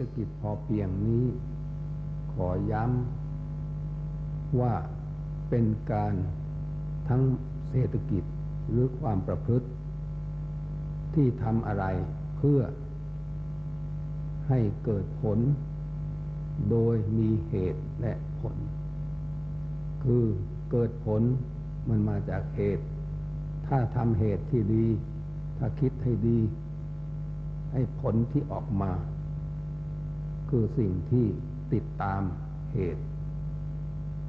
ฐกิจพอเพียงนี้ ขอย้ำว่าเป็นการทั้งเศรษฐกิจหรือความประพฤติ ที่ทำอะไรเพื่อให้เกิดผล โดยมีเหตุและผล คือเกิดผลมันมาจากเหตุ ถ้าทำเหตุที่ดี ถ้าคิดให้ดี ให้ผลที่ออกมา คือสิ่งที่ติดตามเหตุ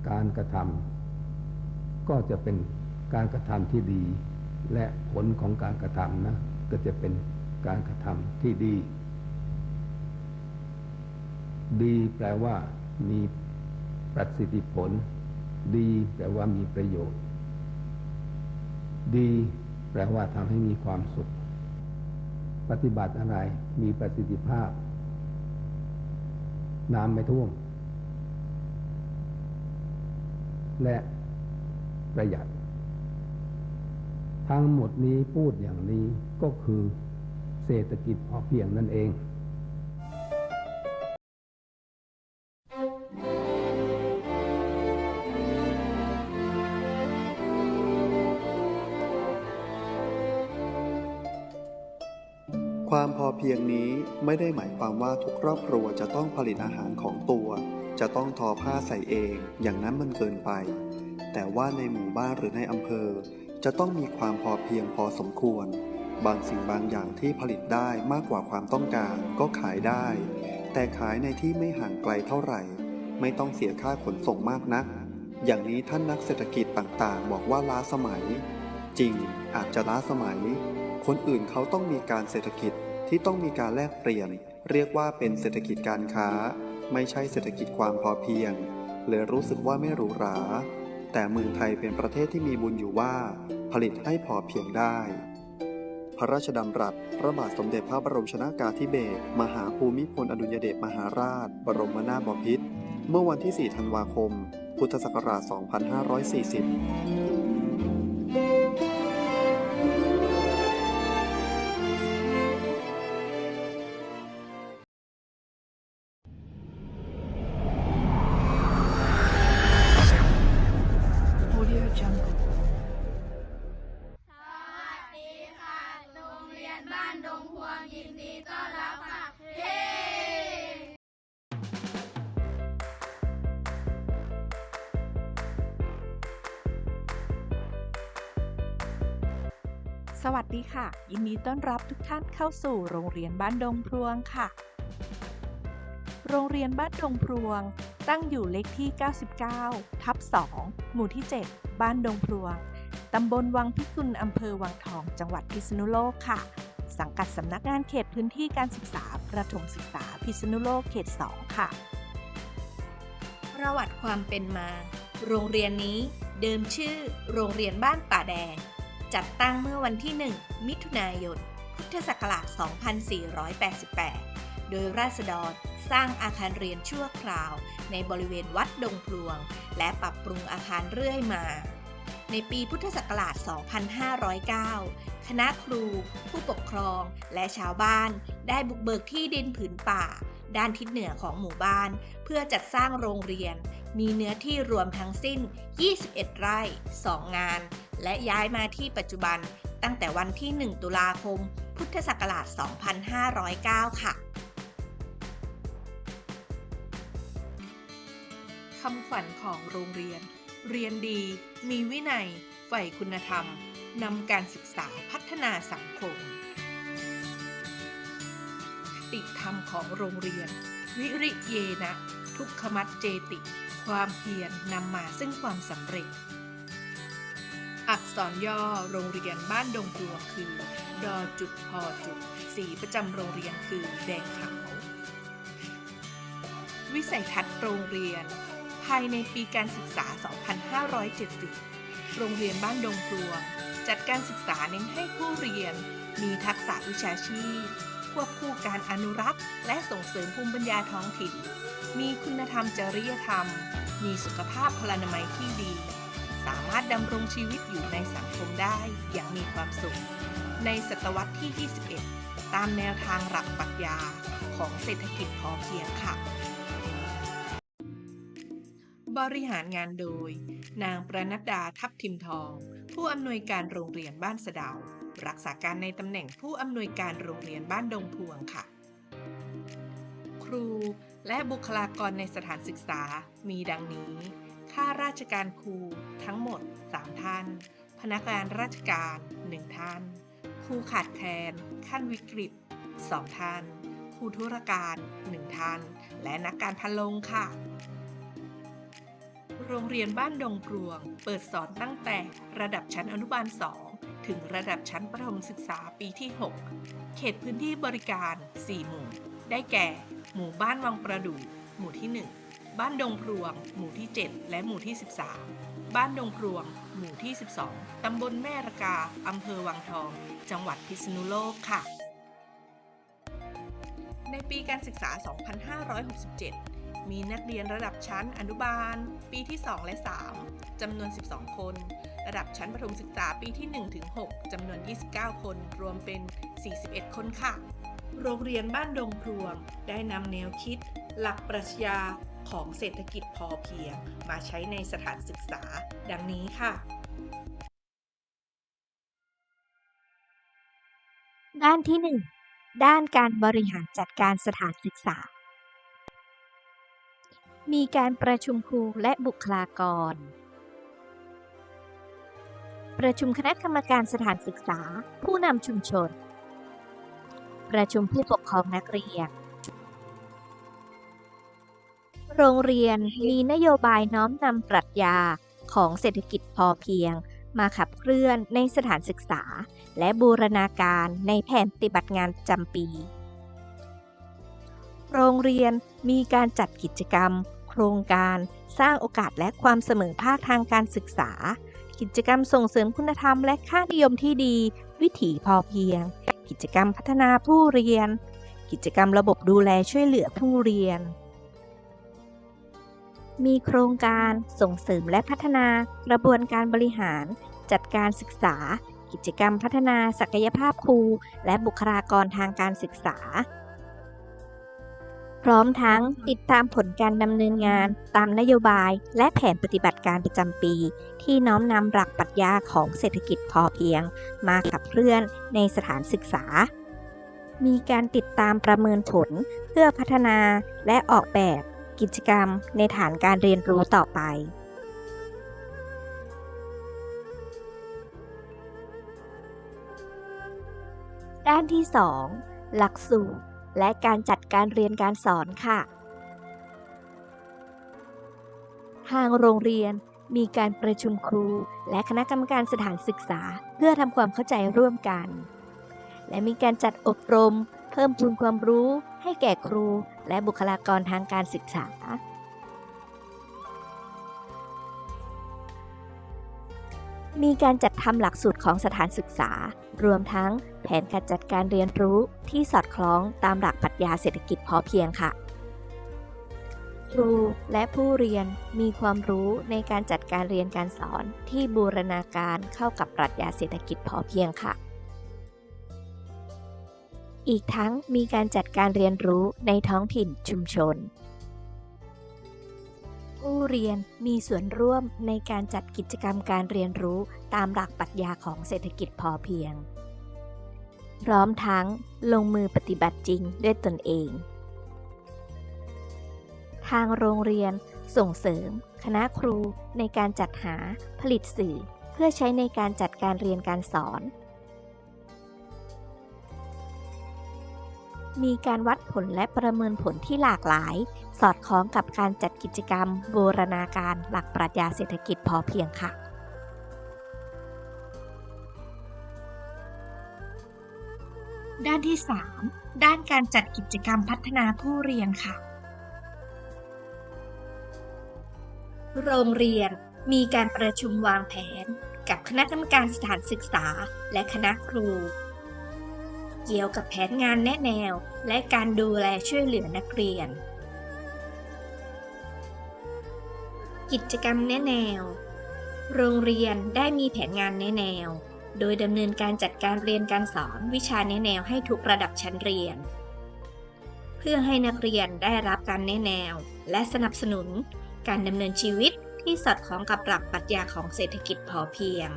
การกระทำก็จะเป็นการกระทำที่ดี และผลของการกระทำนะก็จะเป็นการกระทำที่ดี ดีแปลว่ามีประสิทธิผล ดีแปลว่ามีประโยชน์ ดีแปลว่าทำให้มีความสุข ปฏิบัติอะไรมีประสิทธิภาพ น้ำไม่ท่วม และประหยัด ทั้งหมดนี้พูดอย่างนี้ก็คือเศรษฐกิจพอเพียงนั่นเอง ความพอเพียงนี้ไม่ได้หมายความว่าทุกครอบครัวจะต้องผลิตอาหารของตัว จะต้องทอผ้าใส่เองอย่างนั้นมันเกินไป แต่ว่าในหมู่บ้านหรือในอำเภอ จะต้องมีความพอเพียงพอสมควร บางสิ่งบางอย่างที่ผลิตได้มากกว่าความต้องการก็ขายได้ แต่ขายในที่ไม่ห่างไกลเท่าไหร่ ไม่ต้องเสียค่าขนส่งมากนัก อย่างนี้ท่านนักเศรษฐกิจต่างๆ บอกว่าล้าสมัย จริงอาจจะล้าสมัย คนอื่นเขาต้องมีการเศรษฐกิจที่ต้องมีการแลกเปลี่ยน เรียกว่าเป็นเศรษฐกิจการค้า ไม่ใช่เศรษฐกิจความพอเพียงเลยรู้สึกว่าไม่หรูหรา แต่เมืองไทยเป็นประเทศที่มีบุญอยู่ว่า ผลิตให้พอเพียงได้ พระราชดำรัส พระบาทสมเด็จพระบรมชนากาธิเบศรมหาภูมิพลอดุลยเดชมหาราช บรมนาถบพิตรเมื่อวันที่ 4 ธันวาคม พุทธศักราช 2540 วัสดีค่ะ ยินดีต้อนรับทุกท่านเข้าสู่โรงเรียนบ้านดงพรวงค่ะ โรงเรียนบ้านดงพรวง ตั้งอยู่เลขที่ 99 ทับ 2 หมู่ที่ 7 บ้านดงพรวง ตำบลวังพิกุลอำเภอวังทอง จังหวัดพิษณุโลกค่ะ สังกัดสำนักงานเขตพื้นที่การศึกษาประถมศึกษาพิษณุโลกเขต 2 ค่ะ ประวัติความเป็นมา โรงเรียนนี้เดิมชื่อโรงเรียนบ้านป่าแดง จัดตั้งเมื่อวันที่ 1 มิถุนายน พุทธศักราช 2488 โดยราษฎรสร้างอาคารเรียนชั่วคราว ในบริเวณวัดดงพลวง และปรับปรุงอาคารเรื่อยมา ในปีพุทธศักราช 2509 คณะครู ผู้ปกครอง และชาวบ้าน ได้บุกเบิกที่ดินผืนป่า ด้านทิศเหนือของหมู่บ้าน เพื่อจัดสร้างโรงเรียน มีเนื้อที่รวมทั้งสิ้น 21 ไร่ 2 งาน และย้ายมาที่ปัจจุบันตั้งแต่วันที่ 1 ตุลาคม พุทธศักราช 2509 ค่ะคำขวัญของโรงเรียน เรียนดี มีวินัย ใฝ่คุณธรรม นำการศึกษาพัฒนาสังคมติธรรมของโรงเรียน วิริเยนะ ทุกขมัดเจติ ความเพียรนำมาซึ่งความสำเร็จ อักษรย่อโรงเรียนบ้านดงพลวงคือ ดอจุดพอจุด สีประจำโรงเรียนคือแดงขาว วิสัยทัศน์โรงเรียน ภายในปีการศึกษา 2570 โรงเรียนบ้านดงพลวง จัดการศึกษาเน้นให้ผู้เรียนมีทักษะวิชาชีพ ควบคู่การอนุรักษ์ และส่งเสริมภูมิปัญญาท้องถิ่น มีคุณธรรมจริยธรรม มีสุขภาพพลานามัยที่ดี สามารถดำรงชีวิตอยู่ในสังคมได้อย่างมีความสุข ในศตวรรษที่ 21 ตามแนวทางหลักปรัชญาของเศรษฐกิจพอเพียงค่ะ บริหารงานโดย นางประนัดดาทับทิมทอง ผู้อำนวยการโรงเรียนบ้านสะดา รักษาการในตำแหน่งผู้อำนวยการโรงเรียนบ้านดงพวงค่ะ ครูและบุคลากรในสถานศึกษามีดังนี้ ข้าราชการครูทั้งหมด 3 ท่าน พนักงานราชการ 1 ท่าน ครูขาดแคลนขั้นวิกฤต 2 ท่าน ครูธุรการ 1 ท่าน และนักการพันลงค่ะ โรงเรียนบ้านดงพรวง เปิดสอนตั้งแต่ระดับชั้นอนุบาล 2 ถึงระดับชั้นประถมศึกษาปีที่ 6 เขตพื้นที่บริการ 4 หมู่ ได้แก่ หมู่บ้านวังประดู่หมู่ที่ 1 บ้านดงพรวง หมู่ที่ 7 และหมู่ที่ 13 บ้านดงพรวง หมู่ที่ 12 ตำบลแม่ระกา อำเภอวังทอง จังหวัดพิษณุโลกค่ะ ในปีการศึกษา 2567 มีนักเรียนระดับชั้นอนุบาล ปีที่ 2 และ 3 จำนวน 12 คน ระดับชั้นประถมศึกษาปีที่ 1 ถึง 6 จำนวน 29 คน รวมเป็น 41 คนค่ะ โรงเรียนบ้านดงพรวง ได้นำแนวคิด หลักปรัชญาของเศรษฐกิจพอเพียง มาใช้ในสถานศึกษา ดังนี้ค่ะด้านที่ 1 ด้านการบริหารจัดการสถานศึกษา มีการประชุมครูและบุคลากร ประชุมคณะกรรมการสถานศึกษา ผู้นำชุมชน ประชุมผู้ปกครองนักเรียน โรงเรียนมีนโยบายน้อมนำปรัชญาของเศรษฐกิจพอเพียง มาขับเคลื่อนในสถานศึกษา และบูรณาการในแผนปฏิบัติงานจำปี โรงเรียนมีการจัดกิจกรรม โครงการสร้างโอกาสและความเสมอภาคทางการศึกษา กิจกรรมส่งเสริมคุณธรรมและค่านิยมที่ดี วิถีพอเพียง กิจกรรมพัฒนาผู้เรียน กิจกรรมระบบดูแลช่วยเหลือผู้เรียน มีโครงการส่งเสริมและพัฒนากระบวนการบริหาร จัดการศึกษา กิจกรรมพัฒนาศักยภาพครู และบุคลากรทางการศึกษา พร้อมทั้งติดตามผลการดำเนินงานตามนโยบายและแผนปฏิบัติการประจำปี ที่น้อมนำหลักปรัชญาของเศรษฐกิจพอเพียง มาขับเคลื่อนในสถานศึกษา มีการติดตามประเมินผลเพื่อพัฒนาและออกแบบกิจกรรมในฐานการเรียนรู้ต่อไปด้านที่ 2 หลักสูตร และการจัดการเรียนการสอนค่ะ ทางโรงเรียนมีการประชุมครู และคณะกรรมการสถานศึกษา เพื่อทำความเข้าใจร่วมกัน และมีการจัดอบรม เพิ่มพูนความรู้ ให้แก่ครู และบุคลากรทางการศึกษา มีการจัดทำหลักสูตรของสถานศึกษา รวมทั้งแผนการจัดการเรียนรู้ที่สอดคล้องตามหลักปรัชญาเศรษฐกิจพอเพียงค่ะ ครูและผู้เรียนมีความรู้ในการจัดการเรียนการสอนที่บูรณาการเข้ากับปรัชญาเศรษฐกิจพอเพียงค่ะ อีกทั้งมีการจัดการเรียนรู้ในท้องถิ่นชุมชน ผู้เรียนมีส่วนร่วมในการจัดกิจกรรมการเรียนรู้ตามหลักปรัชญาของเศรษฐกิจพอเพียง พร้อมทั้งลงมือปฏิบัติจริงด้วยตนเอง ทางโรงเรียนส่งเสริม คณะครูในการจัดหาผลิตสื่อ เพื่อใช้ในการจัดการเรียนการสอน มีการวัดผลและประเมินผลที่หลากหลาย สอดคล้องกับการจัดกิจกรรม บูรณาการหลักปรัชญาเศรษฐกิจพอเพียงค่ะ ด้านที่ 3 ด้านการจัดกิจกรรมพัฒนาผู้เรียนค่ะ โรงเรียนมีการประชุมวางแผน กับคณะกรรมการสถานศึกษาและคณะครู เกี่ยวกับแผนงานแนะแนว และการดูแลช่วยเหลือนักเรียน กิจกรรมแนะแนว โรงเรียนได้มีแผนงานแนะแนว โดยดำเนินการจัดการเรียนการสอนวิชาแนะแนวให้ทุกระดับชั้นเรียน เพื่อให้นักเรียนได้รับการแนะแนว และสนับสนุน การดำเนินชีวิตที่สอดคล้องกับหลักปรัชญาของเศรษฐกิจพอเพียง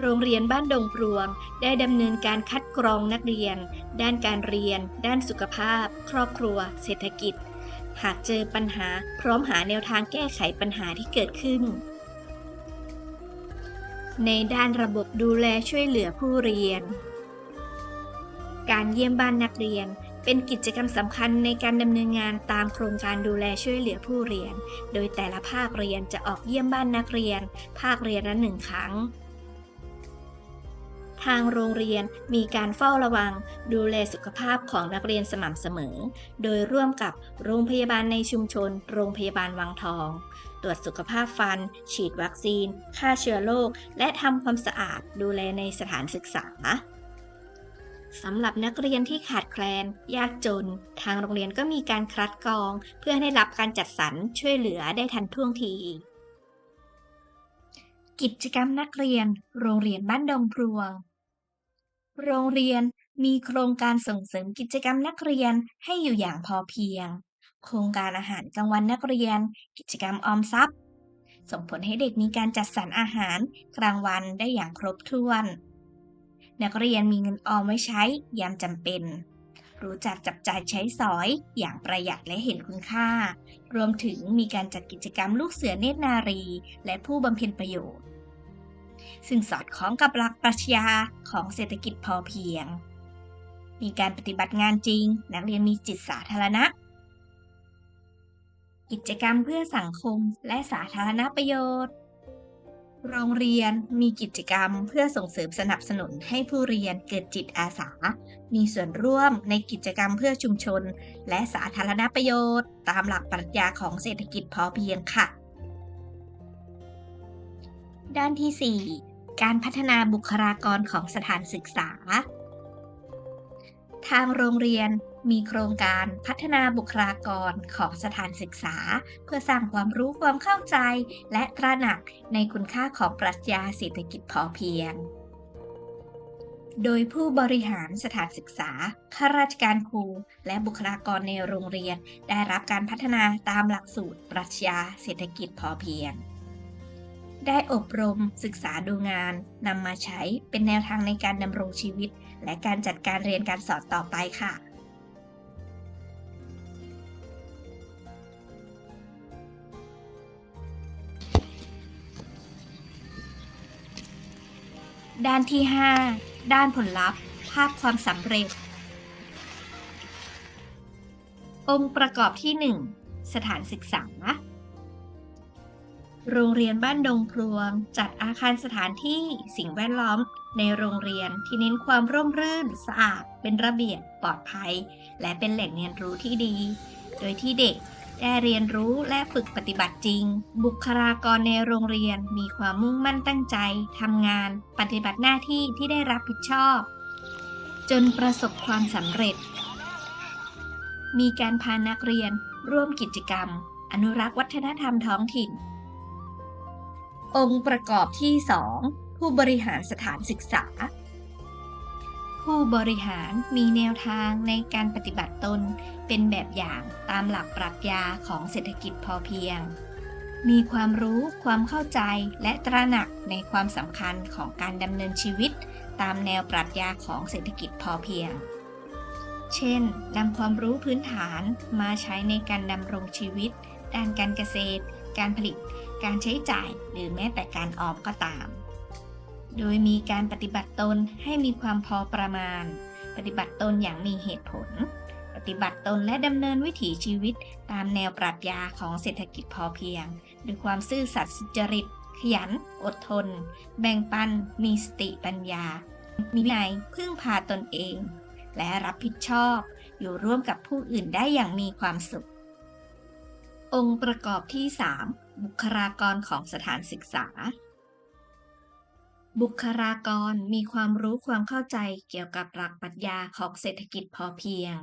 โรงเรียนบ้านดงพรวงได้ดำเนินการคัดกรองนักเรียน ด้านการเรียน ด้านสุขภาพ ครอบครัว เศรษฐกิจ หากเจอปัญหาพร้อมหาแนวทางแก้ไขปัญหาที่เกิดขึ้น ในด้านระบบดูแลช่วยเหลือผู้เรียน การเยี่ยมบ้านนักเรียนเป็นกิจกรรมสำคัญในการดำเนินงานตามโครงการดูแลช่วยเหลือผู้เรียน โดยแต่ละภาคเรียนจะออกเยี่ยมบ้านนักเรียน ภาคเรียนละหนึ่งครั้ง ทางโรงเรียนมีการเฝ้าระวัง ดูแลสุขภาพของนักเรียนสม่ำเสมอ โดยร่วมกับโรงพยาบาลในชุมชน โรงพยาบาลวังทอง ตรวจสุขภาพฟัน ฉีดวัคซีน ฆ่าเชื้อโรค และทำความสะอาด ดูแลในสถานศึกษาสำหรับนักเรียนที่ขาดแคลน ยากจน ทางโรงเรียนก็มีการคัดกรอง เพื่อให้รับการจัดสรรช่วยเหลือได้ทันท่วงที กิจกรรมนักเรียน โรงเรียนบ้านดงพรวง โรงเรียนมีโครงการส่งเสริมกิจกรรมนักเรียนให้อยู่อย่างพอเพียง โครงการอาหารกลางวันนักเรียน กิจกรรมออมทรัพย์ ส่งผลให้เด็กมีการจัดสรรอาหารกลางวันได้อย่างครบถ้วน นักเรียนมีเงินออมไว้ใช้ยามจำเป็น รู้จักจับจ่ายใช้สอยอย่างประหยัดและเห็นคุณค่า รวมถึงมีการจัดกิจกรรมลูกเสือเนตรนารี และผู้บำเพ็ญประโยชน์ ซึ่งสอดคล้องกับหลักปรัชญาของเศรษฐกิจพอเพียง มีการปฏิบัติงานจริง นักเรียนมีจิตสาธารณะ กิจกรรมเพื่อสังคมและสาธารณประโยชน์ โรงเรียนมีกิจกรรมเพื่อส่งเสริมสนับสนุนให้ผู้เรียนเกิดจิตอาสา มีส่วนร่วมในกิจกรรมเพื่อชุมชน และสาธารณประโยชน์ ตามหลักปรัชญาของเศรษฐกิจพอเพียงค่ะด้านที่ 4 การพัฒนาบุคลากรของสถานศึกษา ทางโรงเรียนมีโครงการพัฒนาบุคลากรของสถานศึกษา เพื่อสร้างความรู้ความเข้าใจ และตระหนักในคุณค่าของปรัชญาเศรษฐกิจพอเพียง โดยผู้บริหารสถานศึกษา ข้าราชการครู และบุคลากรในโรงเรียน ได้รับการพัฒนาตามหลักสูตรปรัชญาเศรษฐกิจพอเพียง ได้อบรมศึกษาดูงานนำมาใช้เป็นแนวทางในการดำรงชีวิต และการจัดการเรียนการสอนต่อไปค่ะด้านที่ 5 ด้านผลลัพธ์ ภาพความสำเร็จ องค์ประกอบที่ 1 สถานศึกษา โรงเรียนบ้านดงพลวง จัดอาคารสถานที่สิ่งแวดล้อม ในโรงเรียนที่เน้นความร่มรื่น สะอาด เป็นระเบียบปลอดภัย และเป็นแหล่งเรียนรู้ที่ดี โดยที่เด็กได้เรียนรู้และฝึกปฏิบัติจริง บุคลากรในโรงเรียนมีความมุ่งมั่นตั้งใจทำงาน ปฏิบัติหน้าที่ที่ได้รับผิดชอบ จนประสบความสำเร็จ มีการพานักเรียนร่วมกิจกรรม อนุรักษ์วัฒนธรรมท้องถิ่น องค์ประกอบที่ 2 ผู้บริหารสถานศึกษา ผู้บริหารมีแนวทางในการปฏิบัติตนเป็นแบบอย่างตามหลักปรัชญาของเศรษฐกิจพอเพียง มีความรู้ความเข้าใจและตระหนักในความสำคัญของการดำเนินชีวิต ตามแนวปรัชญาของเศรษฐกิจพอเพียง เช่นนำความรู้พื้นฐานมาใช้ในการดำรงชีวิต ด้านการเกษตร การผลิต การใช้จ่าย หรือแม้แต่การออมก็ตาม โดยมีการปฏิบัติตนให้มีความพอประมาณ ปฏิบัติตนอย่างมีเหตุผล ปฏิบัติตนและดำเนินวิถีชีวิต ตามแนวปรัชญาของเศรษฐกิจพอเพียงด้วยความซื่อสัตย์สุจริต ขยัน อดทน แบ่งปัน มีสติปัญญา มีนัยพึ่งพาตนเอง และรับผิดชอบ อยู่ร่วมกับผู้อื่นได้อย่างมีความสุของค์ประกอบที่ 3 บุคลากรของสถานศึกษา บุคลากรมีความรู้ความเข้าใจเกี่ยวกับหลักปรัชญาของเศรษฐกิจพอเพียง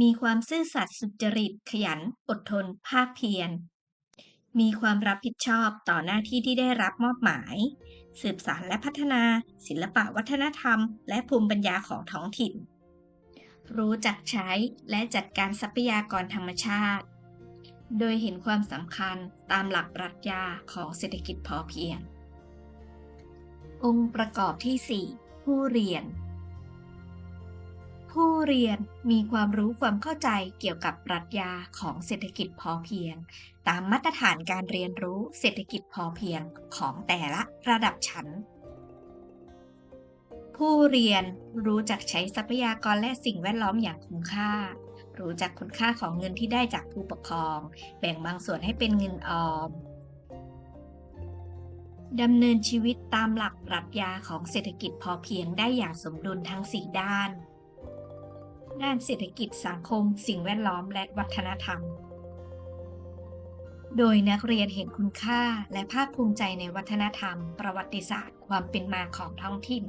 มีความซื่อสัตย์สุจริตขยัน อดทน ภาคเพียร มีความรับผิดชอบต่อหน้าที่ที่ได้รับมอบหมาย สืบสานและพัฒนา ศิลปะวัฒนธรรม และภูมิปัญญาของท้องถิ่น รู้จักใช้และจัดการทรัพยากรธรรมชาติ โดยเห็นความสำคัญตามหลักปรัชญาของเศรษฐกิจพอเพียง องค์ประกอบที่ 4 ผู้เรียน ผู้เรียนมีความรู้ความเข้าใจเกี่ยวกับปรัชญาของเศรษฐกิจพอเพียง ตามมาตรฐานการเรียนรู้เศรษฐกิจพอเพียงของแต่ละระดับชั้น ผู้เรียนรู้จักใช้ทรัพยากรและสิ่งแวดล้อมอย่างคุ้มค่า รู้จักคุณค่าของเงินที่ได้จากผู้ปกครอง แบ่งบางส่วนให้เป็นเงินออมดำเนินชีวิตตามหลักปรัชญาของเศรษฐกิจพอเพียงได้อย่างสมดุลทั้ง 4 ด้าน ด้านเศรษฐกิจสังคม สิ่งแวดล้อมและวัฒนธรรม โดยนักเรียนเห็นคุณค่าและภาคภูมิใจในวัฒนธรรม ประวัติศาสตร์ ความเป็นมาของท้องถิ่น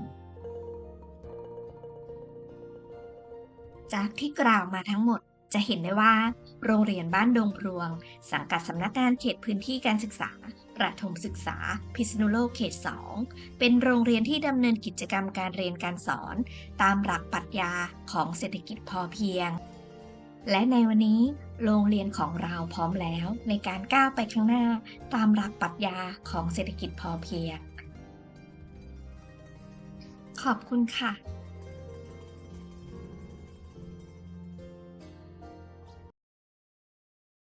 จากที่กล่าวมาทั้งหมดจะเห็นได้ว่า โรงเรียนบ้านดงพรวง สังกัดสำนักงานเขตพื้นที่การศึกษา ประถมศึกษา พิษณุโลกเขต 2 เป็นโรงเรียนที่ดำเนินกิจกรรมการเรียนการสอน ตามหลักปรัชญาของเศรษฐกิจพอเพียง และในวันนี้ โรงเรียนของเราพร้อมแล้วในการก้าวไปข้างหน้า ตามหลักปรัชญาของเศรษฐกิจพอเพียง ขอบคุณค่ะ